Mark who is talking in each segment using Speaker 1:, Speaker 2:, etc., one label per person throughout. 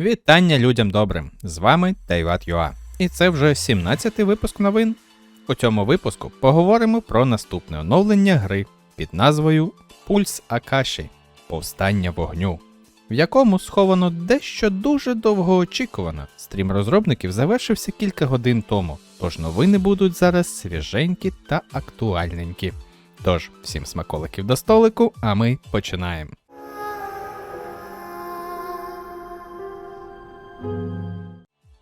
Speaker 1: Вітання людям добрим! З вами Тайват.ua. І це вже 17-й випуск новин. У цьому випуску поговоримо про наступне оновлення гри під назвою Пульс Акаші Повстання вогню, в якому сховано дещо дуже довгоочікувано. Стрім розробників завершився кілька годин тому, тож новини будуть зараз свіженькі та актуальненькі. Тож, всім смаколиків до столику, а ми починаємо.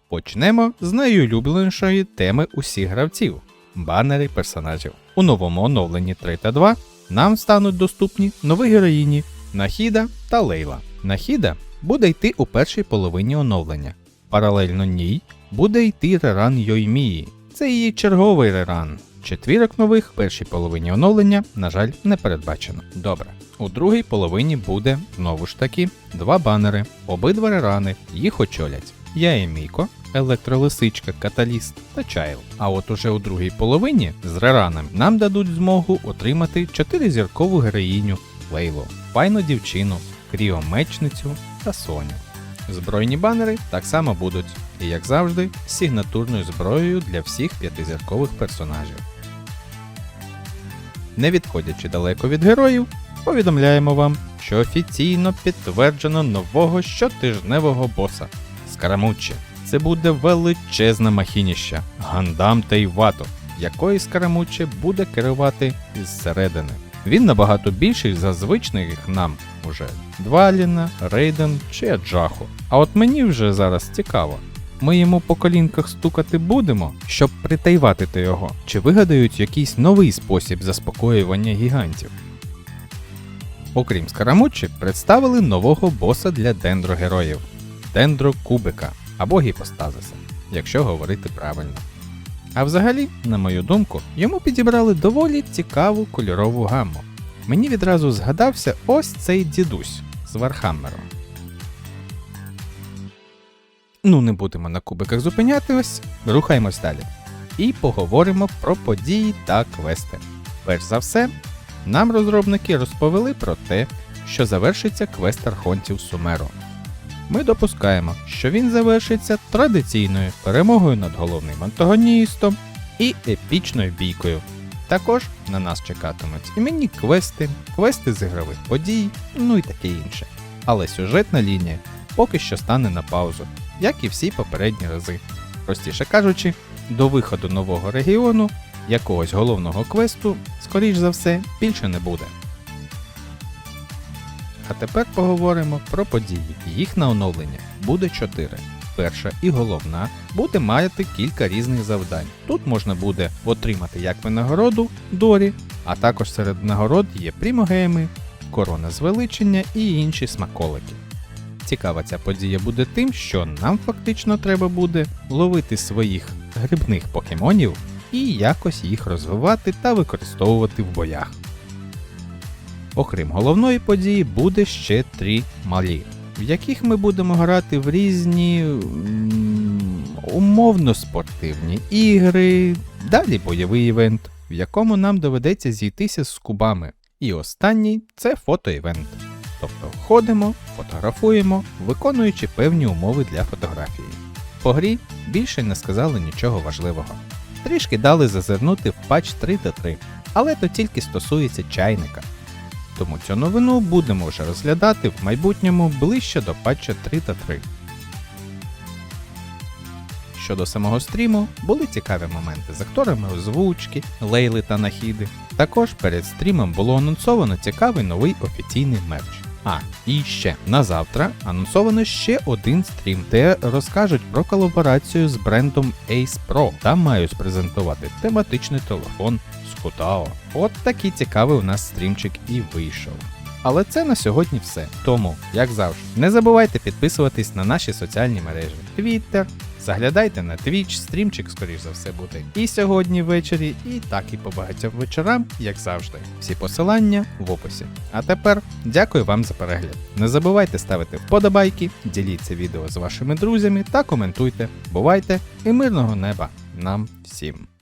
Speaker 1: Почнемо з найулюбленішої теми усіх гравців банери персонажів. У новому оновленні 3 та 2 нам стануть доступні нові героїні Нахіда та Лейла. Нахіда буде йти у першій половині оновлення. Паралельно ній буде йти реран Йоймії. Це її черговий реран. Четвірок нових в першій половині оновлення, на жаль, не передбачено. Добре. У другій половині буде знову ж таки два банери, обидва рерани, їх очолять. Я і Міко, електролисичка, каталіст та Чайл. А от уже у другій половині з реранами нам дадуть змогу отримати 4-зіркову героїню Лейлу, файну дівчину, кріомечницю та Соню. Збройні банери так само будуть, і як завжди, з сигнатурною зброєю для всіх п'ятизіркових персонажів. Не відходячи далеко від героїв, повідомляємо вам, що офіційно підтверджено нового щотижневого боса Скарамуччі. Це буде величезна махініща Гандам Тейвато, якої Скарамуччі буде керувати із. Він набагато більший за звичних нам уже Дваліна, Рейден чи Аджаху. А от мені вже зараз цікаво. Ми йому по колінках стукати будемо, щоб притайватити його, чи вигадають якийсь новий спосіб заспокоювання гігантів. Окрім Скарамуччі, представили нового боса для дендрогероїв Дендро Кубика або Гіпостазиса, якщо говорити правильно. А взагалі, на мою думку, йому підібрали доволі цікаву кольорову гамму. Мені відразу згадався ось цей дідусь з Вархаммером. Ну, не будемо на кубиках зупинятись, рухаємось далі. І поговоримо про події та квести. Перш за все, нам розробники розповіли про те, що завершиться квест архонтів Сумеру. Ми допускаємо, що він завершиться традиційною перемогою над головним антагоністом і епічною бійкою. Також на нас чекатимуть іменні квести, квести з ігрових подій, ну і таке інше. Але сюжетна лінія поки що стане на паузу, як і всі попередні рази. Простіше кажучи, до виходу нового регіону якогось головного квесту, скоріш за все, більше не буде. А тепер поговоримо про події. Їх на оновлення буде 4. Перша і головна буде мати кілька різних завдань. Тут можна буде отримати як винагороду Дорі, а також серед нагород є прімогейми, корона звеличення і інші смаколики. Цікава ця подія буде тим, що нам фактично треба буде ловити своїх грибних покемонів і якось їх розвивати та використовувати в боях. Окрім головної події, буде ще три малі, в яких ми будемо грати в різні умовно спортивні ігри, далі бойовий івент, в якому нам доведеться зійтися з кубами. І останній це фотоівент. Тобто ходимо, фотографуємо, виконуючи певні умови для фотографії. По грі більше не сказали нічого важливого. Трішки дали зазирнути в патч 3.3, але то тільки стосується чайника. Тому цю новину будемо вже розглядати в майбутньому ближче до патча 3 та 3. Щодо самого стріму, були цікаві моменти з акторами озвучки, лейли та нахіди. Також перед стрімом було анонсовано цікавий новий офіційний мерч. А, і ще на завтра анонсовано ще один стрім, де розкажуть про колаборацію з брендом Ace Pro та мають презентувати тематичний телефон з Хутао. От такий цікавий у нас стрімчик і вийшов. Але це на сьогодні все. Тому, як завжди, не забувайте підписуватись на наші соціальні мережі: Twitter, заглядайте на Twitch, стрімчик, скоріш за все, буде і сьогодні ввечері, і так і по багатьом вечорам, як завжди. Всі посилання в описі. А тепер дякую вам за перегляд. Не забувайте ставити вподобайки, діліться відео з вашими друзями та коментуйте. Бувайте і мирного неба нам всім!